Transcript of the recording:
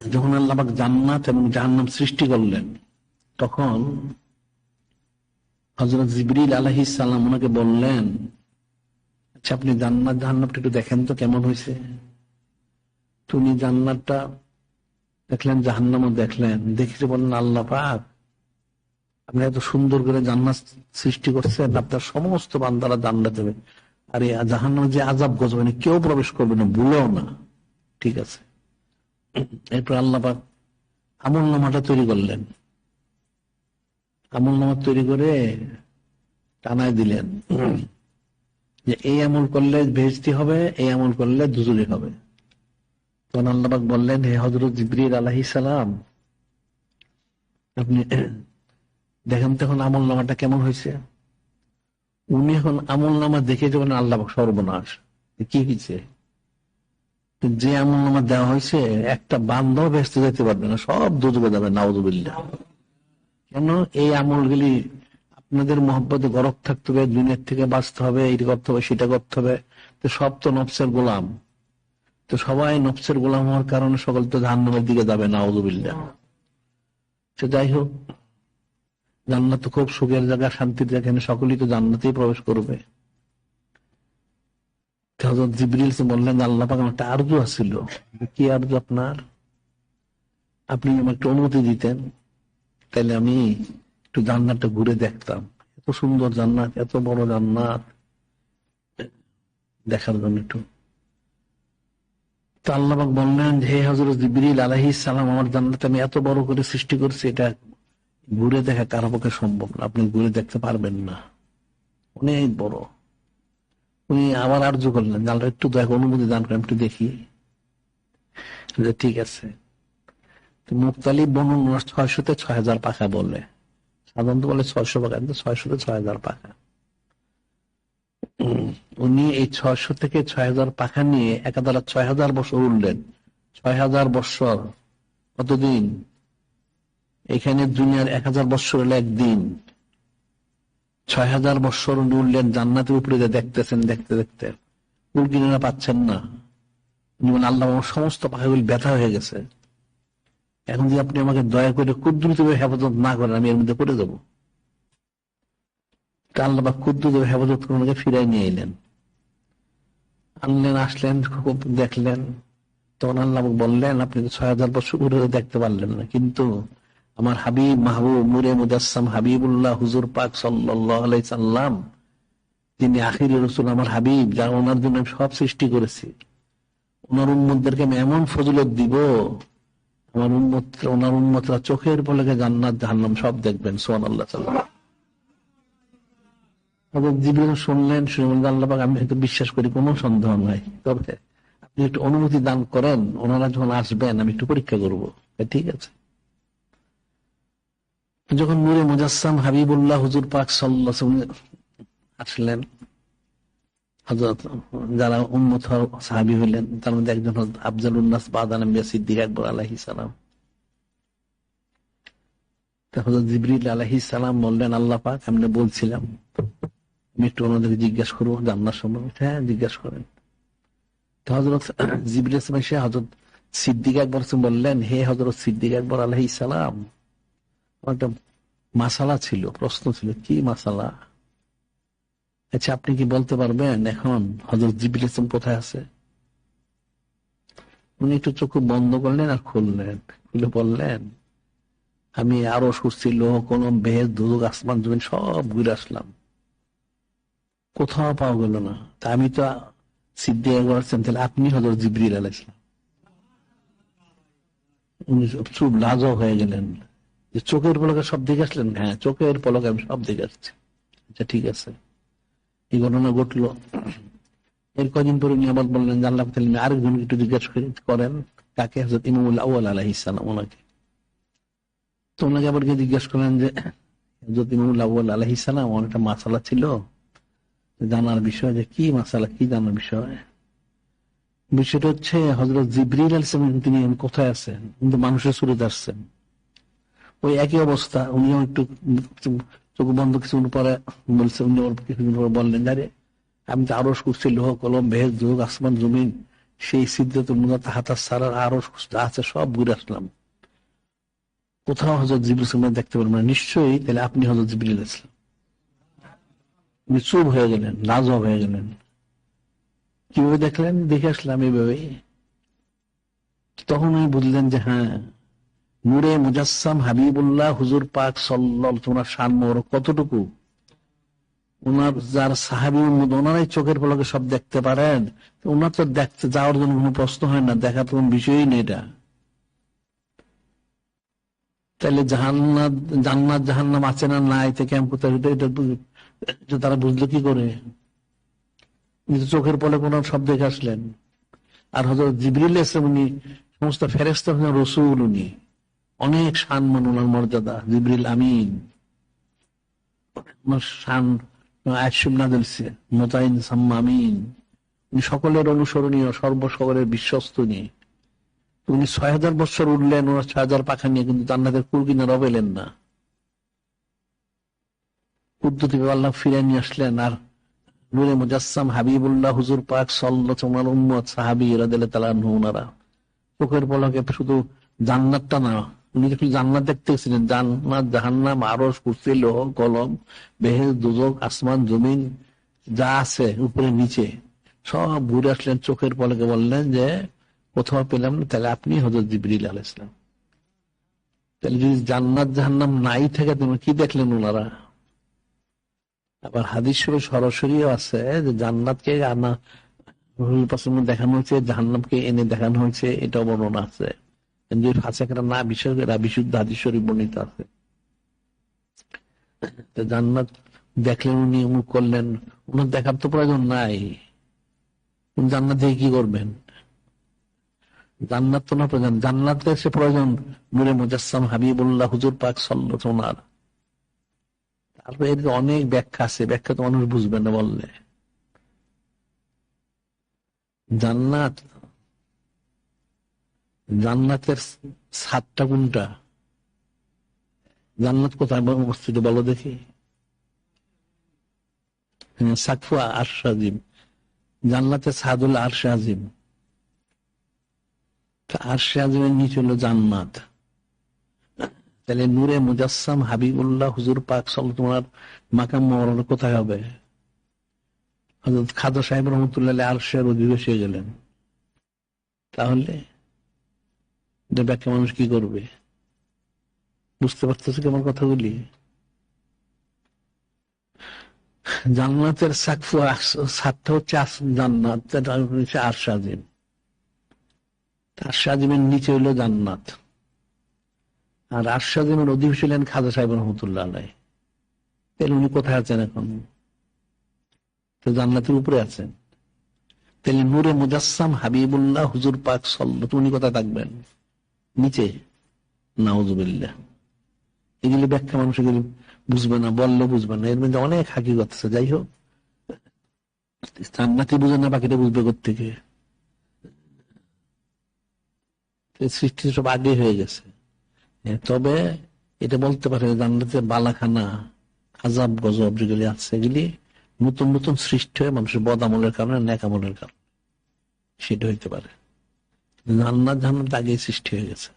যখন আল্লাহ জান্নাত এবং জাহান্নাম সৃষ্টি করলেন, তখন হজরত জিবরিল আলহি সাল্লাম ওনাকে বললেন আচ্ছা আপনি জান্নাত, জাহান্নামটা একটু দেখেন তো কেমন হয়েছে? তুমি জান্নাতটা দেখলেন, জাহান্নামও দেখলেন। দেখে বললেন, আল্লাহ পাক, আপনি এত সুন্দর করে জান্নাত সৃষ্টি করছেন, আপনার সমস্ত বান্দারা জান্নাত দেবে আর এই জাহান্নাম যে আজাব গজবে না কেউ প্রবেশ করবে না, ভুলেও না। ঠিক আছে? এরপর আল্লাহ পাক আমল নামাটা তৈরি করলেন। আমল নামা তৈরি করে টানায় দিলেন। যে এই আমল করলে ভেস্তি হবে, এই আমল করলে দুজুরি হবে। তখন আল্লাহবাক বললেন, হে হজরত জিবরির আলাহি সালাম, আপনি দেখেন তখন আমল নামাটা কেমন হয়েছে। উনি এখন আমল নামা দেখে যখন আল্লাহ সর্বনাশ। কি হয়েছে? যে আমল নামা দেওয়া হয়েছে, একটা বান্ধব ভেস্তে যেতে পারবে না, সব দুজবে যাবে নাওজুবিল্লা কেন? এই আমলগুলি আপনাদের মহব্বতে গরব থাকতে হবে, দুনিয়ার থেকে বাঁচতে হবে এইটা করতে হবে, সেটা করতে হবে। তো সব তো নফসের গোলাম। তো সবাই নফসের গোলাম হওয়ার কারণে সকল তো জাহান্নামের দিকে যাবে না আউজুবিল্লা সে যাই হোক, জান্নাত তো খুব সুখের জায়গা, শান্তির জায়গা সকলেই তো জান্নাতেই প্রবেশ করবে। হজরত জিবরিল বললেন, আল্লাহ পাক আমার একটা আরজু আছিল। কি আপনার? আপনি আমাকে অনুমতি দিতেন তাহলে আমি একটু জান্নাতটা ঘুরে দেখতাম। এত সুন্দর জান্নাত, এত বড় জান্নাত, দেখার জন্য একটু। তো আল্লাহবাক বললেন যে, হে হজরত জিবরিল আলহি সালাম, আমার জান্নাত আমি এত বড় করে সৃষ্টি করছি, এটা ঘুরে দেখা কারও পক্ষে সম্ভব না, আপনি ঘুরে দেখতে পারবেন না। অনেক বড়। উনি আবার আর্য করলেন যে আল্লাহ একটু করে অনুমতি দান করেন, একটু দেখি। যে ঠিক আছে। মুক্তালি বনু ছয়শতে ছয় হাজার পাখা বলে। সাধারণত বলে ছয়শো পাখা, কিন্তু ছয়শতে ছয় হাজার পাখা উনি এই ছয়শো থেকে ছয় হাজার পাখা নিয়ে একাধারা ছয় হাজার বছর উঠলেন। ছয় হাজার বছর কতদিন? এখানে দুনিয়ার এক হাজার বছর হলো একদিন। ছয় হাজার উনি উঠলেন জান্নাতের উপরে দেখতেছেন, দেখতে দেখতে। উল্কিনারা পাচ্ছেন না। বলেন আল্লাহ সমস্ত পাখাগুলি ব্যথা হয়ে গেছে। এখন যদি আপনি আমাকে দয়া করে কুদ্রুত হেফাজত না করেন, আমি এর মধ্যে পড়ে যাব। আল্লাহ বা কুদ্দুত হেফাজত করে ফিরাই নিয়ে এলেন। আনলেন, আসলেন খুব দেখলেন। তখন আল্লাহ বললেন, আপনি তো ছয় হাজার বছর ঘুরে দেখতে পারলেন না। কিন্তু আমার হাবিব মাহবুব মুরে মুজাসম হাবিবুল্লাহ হুজুর পাক সাল্লাম তিনি আখির রসুল, আমার হাবিব যা ওনার জন্য সব সৃষ্টি করেছি। ওনার উন্মতদেরকে আমি এমন ফজলত দিব, আমার উন্মত ওনার উন্মতরা চোখের পলকে জান্নাত, জাহান্নাম সব দেখবেন সোহান আল্লাহ শুনলেন, শুনে আল্লাহ আমি হয়তো বিশ্বাস করি, কোনো সন্দেহ নাই। তবে আপনি একটু অনুমতি দান করেন, ওনারা যখন আসবেন, আমি একটু পরীক্ষা করব। ঠিক আছে? যখন নুরে মুজাসসাম হাবিবুল্লাহ হুজুর পাক সাল্লাহ আসলেন হজরত যারা সাহাবি হইলেন, তার মধ্যে একজন আফজাল উল্লাস বাদান সিদ্দিক আকবর আলহি সালাম। হজরত জিবরিল আলহি সালাম বললেন, আল্লাহ পাক, আমি বলছিলাম। একটু ওনাদেরকে জিজ্ঞাসা করব জান্নার সম্পর্কে হ্যাঁ জিজ্ঞাসা করেন। তো হজরত জিবরিল এসে হজরত সিদ্দিক একবার বললেন, হে হজরত সিদ্দিক একবার আলহি সালাম একটা মাসালা ছিল, প্রশ্ন ছিল, কি মাসালা? আচ্ছা আপনি কি বলতে পারবেন এখন হজরত জিবিল ইসলাম কোথায় আছে? উনি একটু চোখ বন্ধ করলেন আর খুললেন। খুলে বললেন, আমি আরও সুস্থির লোহ কোন বেহেদ দুদক, আসমান, জমিন সব ঘুরে আসলাম। কোথাও পাওয়া গেল না। তা আমি তো সিদ্ধি একবার তাহলে আপনি হজরত জিবরিল আলাইসলাম উনি চুপ লাজও হয়ে গেলেন। যে চোখের পলকে সব দিকে আসলেন? হ্যাঁ চোখের পলকে আমি সব দিকে আসছি। আচ্ছা ঠিক আছে। এই ঘটনা ঘটলো। এর কদিন পরে উনি আবার বললেন যে আল্লাহ আরেকজনকে একটু জিজ্ঞাসা করেন কাকে? হজরত ইমামুল আউ্ল আলাহ ইসালাম ওনাকে। তো ওনাকে আবার গিয়ে জিজ্ঞাসা করলেন যে হজরত ইমামুল আউ্ল আলাহ ইসালাম আমার একটা মাসালা ছিল? জানার বিষয় যে, কি মাসালা? কি জানার বিষয়? বিষয়টা হচ্ছে হজরত জিবরিল আলসালাম তিনি কোথায় আছেন? কিন্তু মানুষের সুরত আসছেন। ওই একই অবস্থা। উনিও একটু চোখ বন্ধ কিছুদিন পরে বলছে, উনি কিছুদিন পরে বললেন, আরে, আমি তো আরও করছি লোহ কলম ভেজ যুগ, আসমান, জমিন, সেই সিদ্ধান্ত মুদাত হাতার সারার আরও যা আছে, সব ঘুরে আসলাম। কোথাও হজরত জিবুল ইসলাম দেখতে পারবেন নিশ্চয়ই তাহলে আপনি হজরত ইসলাম। উনি চুপ হয়ে গেলেন লাজব হয়ে গেলেন। কীভাবে দেখলেন? দেখে আসলাম এইভাবে তখন উনি বুঝলেন যে হ্যাঁ নূরে মুজাসসাম হাবিবুল্লাহ হুজুর পাক সাল্লাল তোমার শান মোর কতটুকু? ওনার যার সাহাবি ওনারাই চোখের পলকে সব দেখতে পারেন। ওনার তো দেখতে যাওয়ার জন্য কোনো প্রশ্ন হয় না, দেখা তো বিষয়ই নেই এটা। তাহলে জাহান্নাত, জান্নাত জাহান্নাম আছে না নাই? থেকে কোথায় এটা তারা বুঝলো কি করে? চোখের পলে কোন সব দেখে আসলেন। আর হজরত জিবরিল ইসলাম উনি সমস্ত ফেরেস্তা রসুল উনি। অনেক সম্মান ওনার মর্যাদা, জিবরিল আমিন। শান সকলের অনুসরণীয় সর্ব সকলের বিশ্বস্ত নিয়ে উনি ছয় হাজার বছর উঠলেন, ওনার ছয় হাজার পাখা নিয়ে কিন্তু জান্নাতের কুলকিনা রবেলেন না। পদ্ধতি আল্লাহ ফিরে নিয়ে আসলেন, আর নূরে মুজাসসাম হাবিবুল্লাহ হুজুর পাক সাল্লাহ উম্মত সাহাবি রাদিয়াল্লাহু তাআলা ওনারা চোখের পলকে শুধু জান্নাতটা না উনি যখন জান্নাত দেখতে গেছিলেন জান্নাত, জাহান্নাম, আরশ, কুরসি, লোহ, কলম বেহেজ দুজক আসমান, জমিন, যা আছে উপরে, নিচে, সব ঘুরে আসলেন, চোখের পলকে বললেন যে কোথাও পেলাম না, তাহলে আপনি হজরত জিবরিল আল ইসলাম তাহলে যদি জান্নাত, জাহান্নাম নাই থাকে তুমি কি দেখলেন ওনারা আবার হাদিস শরীফ সরাসরিও আছে যে, জান্নাতকে আনা দেখানো হয়েছে, জাহান্নামকে এনে দেখানো হয়েছে এটা বর্ণনা আছে। কিন্তু ফাঁসেকরা না বিশেষ করে বিশুদ্ধ শরীফ বর্ণিত আছে। জান্নাত দেখলেন উনি অমুক করলেন, ওনার দেখার তো প্রয়োজন নাই। জান্নাত দেখে কি করবেন? জান্নাত তো না প্রয়োজন, জান্নাতে সে প্রয়োজন। নূরে মুজাসসাম হাবিবুল্লাহ হুজুর পাক সাল্লাল্লাহু তারপরে এর অনেক ব্যাখ্যা আছে, ব্যাখ্যা তো মানুষ বুঝবে না বললে। জান্নাত জান্নাতের সাতটা কোনটা? জান্নাত কোথায় অবস্থিত বলো দেখি। হ্যাঁ, জান্নাতের সাদুল হলো জান্নাত। তাহলে নূরে মুজাসসাম হাবিবুল্লাহ হুজুর পাক তোমার মাকাম কোথায় হবে? হযরত খাদা সাহেব রহমতুল্লাহ আরশের অধিবেশ হয়ে গেলেন। তাহলে ব্যাখ্যা মানুষ কি করবে? বুঝতে পারতেছে কেমন কথাগুলি? জান্নাতের সাকফু সাতটা হচ্ছে জান্নাত হচ্ছে আরশাজিম আরশাজিমের নিচে হলো জান্নাত। আর আরশাজিমের অধিবেশী ছিলেন খাজা সাহেব রহমতুল্লাহ আলাই তাহলে উনি কোথায় আছেন এখন? তো জান্নাতের উপরে আছেন। তাহলে নূরে মুজাসসাম হাবিবুল্লাহ হুজুর পাক সাল্লাল্লাহু উনি কোথায় থাকবেন? নিচে, নাউজুবিল্লাহ। এগুলি ব্যাখ্যা মানুষ এগুলি বুঝবে না বললে বুঝবে না। এর মধ্যে অনেক হাকিগত আছে, যাই হোক। বুঝে না, বাকিটা বুঝবে সৃষ্টি সব আগে হয়ে গেছে। তবে এটা বলতে পারে জান্নাতের বালাখানা আজাব গজব যেগুলি আছে, এগুলি নতুন নতুন সৃষ্টি হয় মানুষের বদ আমলের কারণে ন্যাক আমলের কারণে। সেটা হইতে পারে। জান্নাত জান্নাত আগেই সৃষ্টি হয়ে গেছে।